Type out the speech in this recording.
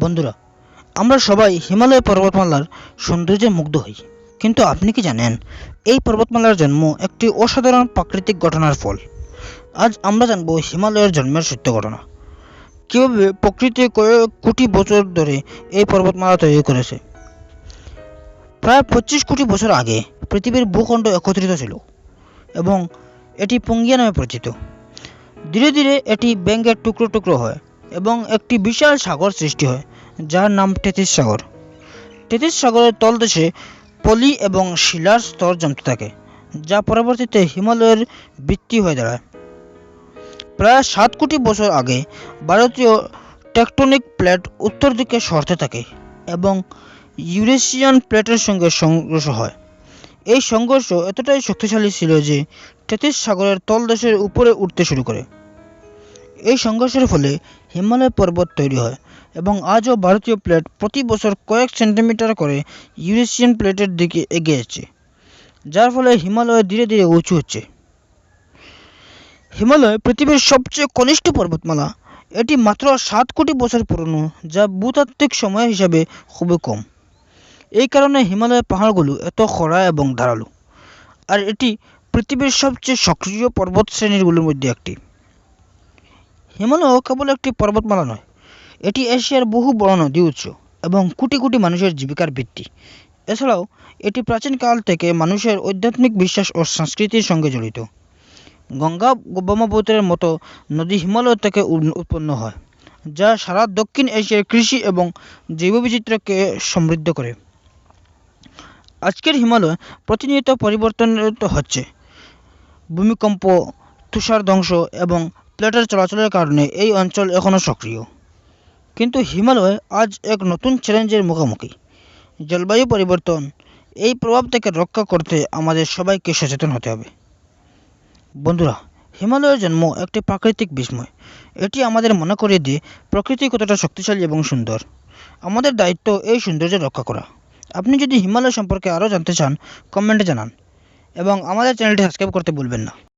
বন্ধুরা, আমরা সবাই হিমালয় পর্বতমালার সৌন্দর্যে মুগ্ধ হই। কিন্তু আপনি কি জানেন, এই পর্বতমালার জন্ম একটি অসাধারণ প্রাকৃতিক ঘটনার ফল। আজ আমরা জানব হিমালয়ের জন্মের সত্য ঘটনা। কীভাবে প্রকৃতি কয়েক কোটি বছর ধরে এই পর্বতমালা তৈরি করেছে। প্রায় পঁচিশ কোটি বছর আগে পৃথিবীর ভূখণ্ড একত্রিত ছিল এবং এটি পঙ্গিয়া নামে পরিচিত। ধীরে ধীরে এটি ব্যঙ্গের টুকরো টুকরো হয়। এবং একটি বিশাল সাগর সৃষ্টি হয়, যার নাম টেতিস সাগর। টেতিস সাগরের তলদেশে পলি এবং শিলার স্তর জমতে থাকে, যা পরবর্তীতে হিমালয়ের বৃত্তি হয়ে দাঁড়ায়। প্রায় সাত কোটি বছর আগে ভারতীয় টেকটনিক প্লেট উত্তর দিকে সরতে থাকে এবং ইউরেশিয়ান প্লেটের সঙ্গে সংঘর্ষ হয়। এই সংঘর্ষ এতটাই শক্তিশালী ছিল যে টেথিস সাগরের তলদেশের উপরে উঠতে শুরু করে। এই সংঘর্ষের ফলে হিমালয় পর্বত তৈরি হয় এবং আজও ভারতীয় প্লেট প্রতি বছর কয়েক সেন্টিমিটার করে ইউরেশিয়ান প্লেটের দিকে এগিয়ে যাচ্ছে, যার ফলে হিমালয় ধীরে ধীরে উঁচু হচ্ছে। হিমালয় পৃথিবীর সবচেয়ে কনিষ্ঠ পর্বতমালা। এটি মাত্র সাত কোটি বছর পুরনো, যা ভূতাত্ত্বিক সময় হিসাবে খুবই কম। এই কারণে হিমালয়ের পাহাড়গুলো এত খরা এবং ধারালো। আর এটি পৃথিবীর সবচেয়ে সক্রিয় পর্বত শ্রেণীগুলোর মধ্যে একটি। হিমালয় কেবল একটি পর্বতমালা নয়, এটি এশিয়ার বহু বড় নদী উৎস এবং কোটি কোটি মানুষের জীবিকার ভিত্তি। এছাড়াও, এটি প্রাচীনকাল থেকে মানুষের আধ্যাত্মিক বিশ্বাস ও সংস্কৃতির সঙ্গে জড়িত। গঙ্গা ব্রহ্মপুত্রের মতো নদী হিমালয় থেকে উৎপন্ন হয়, যা সারা দক্ষিণ এশিয়ার কৃষি এবং জৈববৈচিত্র্যকে সমৃদ্ধ করে। আজকের হিমালয় প্রতিনিয়ত পরিবর্তনিত হচ্ছে। ভূমিকম্প তুষার ধ্বংস এবং প্লেটের চলাচলের কারণে এই অঞ্চল এখনও সক্রিয়। কিন্তু হিমালয় আজ এক নতুন চ্যালেঞ্জের মুখোমুখি। জলবায়ু পরিবর্তন, এই প্রভাব থেকে রক্ষা করতে আমাদের সবাইকে সচেতন হতে হবে। বন্ধুরা, হিমালয়ের জন্ম একটি প্রাকৃতিক বিস্ময়। এটি আমাদের মনে করিয়ে দিয়ে প্রকৃতি কতটা শক্তিশালী এবং সুন্দর। আমাদের দায়িত্ব এই সৌন্দর্য রক্ষা করা। আপনি যদি হিমালয় সম্পর্কে আরও জানতে চান, কমেন্টে জানান। এবং আমাদের চ্যানেলটি সাবস্ক্রাইব করতে ভুলবেন না।